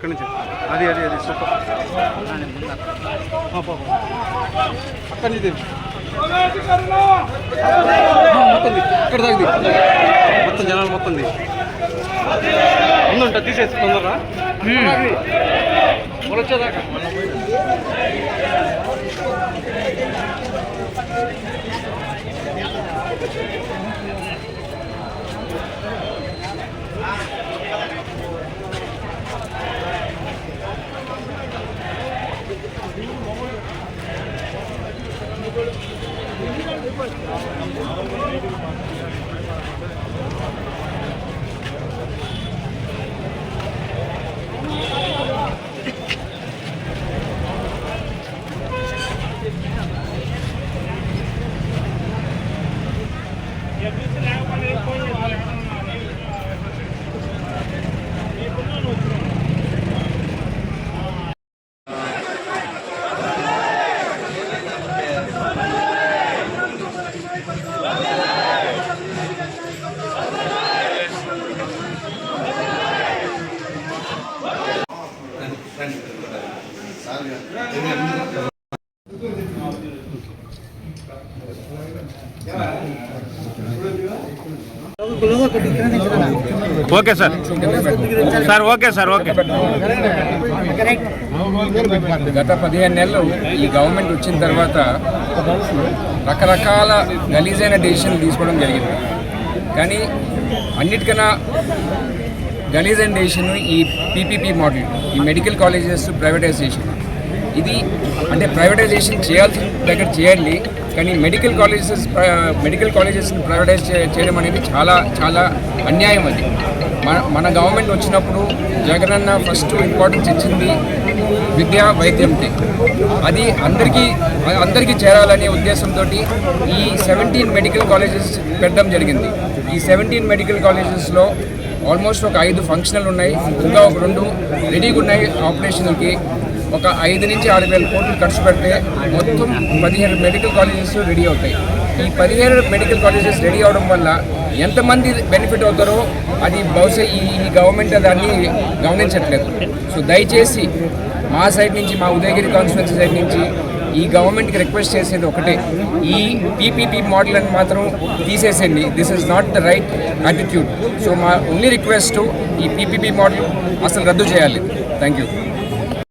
ఆ, ఇక్కడి నుంచి అది అది అది సూపర్. అక్కడి నుంచి మొత్తం. ఇక్కడ దాకా తీ. మొత్తం జనాలు మొత్తం. ఉందంట తీసేసి వాళ్ళు వచ్చేదాకా Okay sir. Sir okay sir okay. గత పదిహేను నెలలు ఈ గవర్నమెంట్ వచ్చిన తర్వాత రకరకాల గలీజైన డెసిషన్లు తీసుకోవడం జరిగింది. కానీ అన్నిటికన్నా గలీజైన డెసిషన్ ఈ పీపీపీ మోడల్ ఈ మెడికల్ కాలేజెస్ ప్రైవేటైజేషన్ ఇది అంటే ప్రైవేటైజేషన్ చేయాల్సిన దగ్గర చేయాలి కానీ మెడికల్ కాలేజెస్ మెడికల్ కాలేజెస్ని ప్రైవేటైజ్ చేయడం అనేది చాలా చాలా అన్యాయం అది. మన మన గవర్నమెంట్ వచ్చినప్పుడు జగనన్న ఫస్ట్ ఇంపార్టెన్స్ ఇచ్చింది విద్య వైద్యంకి అది అందరికీ అందరికీ చేరాలనే ఉద్దేశంతో ఈ సెవెంటీన్ మెడికల్ కాలేజెస్ పెట్టడం జరిగింది. ఈ సెవెంటీన్ మెడికల్ కాలేజెస్లో ఆల్మోస్ట్ ఒక ఐదు ఫంక్షనల్ ఉన్నాయి. ఇంకా ఒక రెండు రెడీగా ఉన్నాయి ఆపరేషన్కి ఒక ఐదు నుంచి ఆరు వేల కోట్లు ఖర్చు పెడితే మొత్తం పదిహేను మెడికల్ కాలేజెస్ రెడీ అవుతాయి. ఈ పదిహేను మెడికల్ కాలేజెస్ రెడీ అవడం వల్ల ఎంతమంది బెనిఫిట్ అవుతారో అది బహుశా ఈ ఈ గవర్నమెంట్ దాన్ని గమనించట్లేదు. సో దయచేసి మా సైడ్ నుంచి మా ఉదయగిరి కాన్స్టిట్యున్సీ సైడ్ నుంచి ఈ గవర్నమెంట్కి రిక్వెస్ట్ చేసేది ఒకటే. ఈ పీపీపీ మోడల్ అని మాత్రం తీసేసేయండి. This is not the right attitude so మా ఓన్లీ రిక్వెస్ట్ ఈ పీపీపీ మోడల్ అసలు రద్దు చేయాలి. Thank you